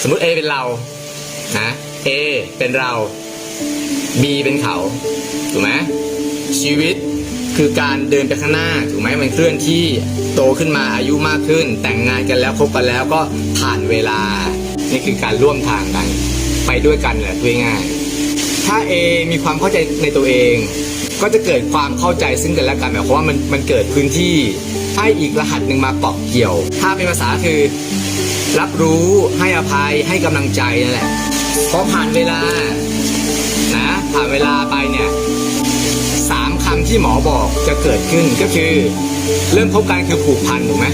สมมติ A เป็นเรานะ A เป็นเรา B เป็นเขาถูกไหมชีวิตคือการเดินไปข้างหน้าถูกไหมมันเคลื่อนที่โตขึ้นมาอายุมากขึ้น แต่งงานกันแล้วคบกันแล้วก็ผ่านเวลา นี่คือการร่วมทางกัน ไปด้วยกันแหละพูดง่าย ถ้า A มีความเข้าใจในตัวเอง ก็จะเกิดความเข้าใจซึ่งกันและกันหมายความว่ามันมันเกิดพื้นที่ ให้อีกรหัสหนึ่งมาเกาะเกี่ยว ถ้าเป็นภาษาคือ รับรู้ให้อภัยให้กำลังใจนั่นแหละพอผ่านเวลานะผ่านเวลาไปเนี่ยสามคำที่หมอบอกจะเกิดขึ้นก็คือ เริ่มพบกันคือผูกพันถูกไหม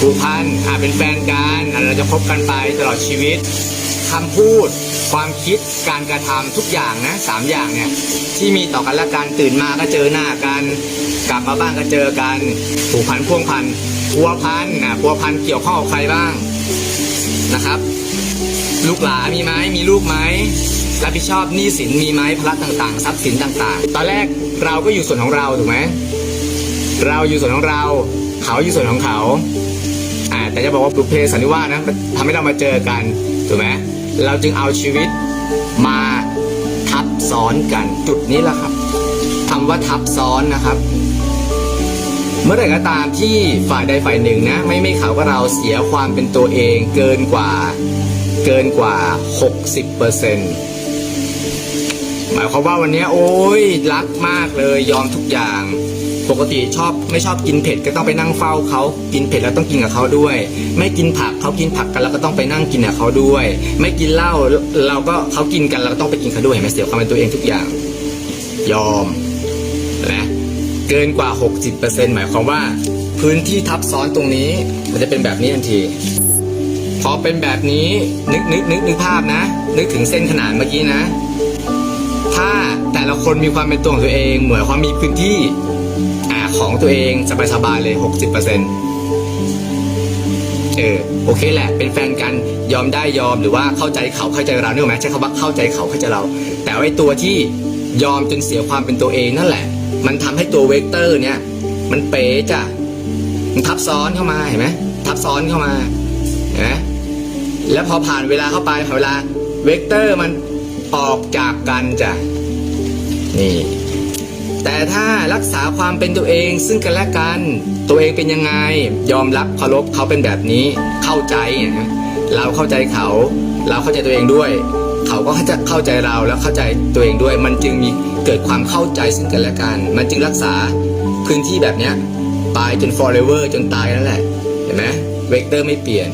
ผูกพันอาจเป็นแฟนกันอาจเราจะพบกันไปตลอดชีวิต คำพูด ความคิดการกระทำทุกอย่างนะสามอย่างเนี่ยที่มีต่อกันและกันตื่นมาก็เจอหน้ากันกลับมาบ้านก็เจอกันผูกพันพ่วงพันพัวพันนะพัวพันเกี่ยวข้องกับใครบ้างนะครับ ลูกหลานมีไหมมีลูกไหมรับผิดชอบหนี้สินมีไหมพละต่างๆ ทรัพย์สินต่างๆ ตอนแรกเราก็อยู่ส่วนของเราถูกไหมเราอยู่ส่วนของเรา เขาอยู่ส่วนของเขาอ่า แต่จะบอกว่าบุพเพสันนิวาสนะทำให้เรามาเจอกันถูกไหมเราจึงเอาชีวิตมาทับซ้อนกันจุดนี้แหละครับคำว่าทับซ้อนนะครับ เมื่อไหร่ก็ตามที่ฝ่ายใดฝ่ายหนึ่งนะ ไม่ไม่เขาก็เราเสียความเป็นตัวเองเกินกว่า เกินกว่า 60%หมายความว่าวันนี้โอ้ยรักมากเลยยอมทุกอย่าง ปกติชอบไม่ชอบกินเผ็ดก็ต้องไปนั่งเฝ้าเขากินเผ็ดแล้วต้องกินกับเขาด้วย ไม่กินผักเขากินผักกันเราก็ต้องไปนั่งกินกับเขาด้วย ไม่กินเหล้าเราก็เขากินกันเราก็ต้องไปกินเขาด้วยเห็นไหมเสียความเป็นตัวเองทุกอย่าง ยอมนะเกินกว่า 60%หมายความว่าพื้นที่ทับซ้อนตรงนี้ มันจะเป็นแบบนี้ทันที พอเป็นแบบนี้นึกนึกนึกนึกภาพนะ นึกถึงเส้นขนานเมื่อกี้นะ ถ้าแต่ละคนมีความเป็นตัวของตัวเอง เหมือนความมีพื้นที่ ของตัวเองสบายๆเลย 60%เออโอเคแหละ เป็นแฟนกันยอมได้ยอมหรือว่าเข้าใจเขาเข้าใจเราเนี่ยไหมใช้คำว่าเข้าใจเขาเข้าใจเรา แต่ไอ้ตัวที่ยอมจนเสียความเป็นตัวเองนั่นแหละ มันทำให้ตัวเวกเตอร์เนี่ย มันเป๋จ้ะมันทับซ้อนเข้ามาเห็นไหมทับซ้อนเข้ามาเห็นไหมแล้วพอผ่านเวลาเข้าไปผ่านเวลาเวกเตอร์มันออกจากกันจ้ะนี่ แต่ถ้ารักษาความเป็นตัวเองซึ่งกันและกัน ตัวเองเป็นยังไง ยอมรับเคารพเขาเป็นแบบนี้ เข้าใจนะเราเข้าใจเขา เราเข้าใจตัวเองด้วย เขาก็จะเข้าใจเราแล้วเข้าใจตัวเองด้วย มันจึงมีเกิดความเข้าใจซึ่งกันและกัน มันจึงรักษาพื้นที่แบบเนี้ยไปจน forever จนตายนั่นแหละ เห็นไหมเวกเตอร์ไม่เปลี่ยน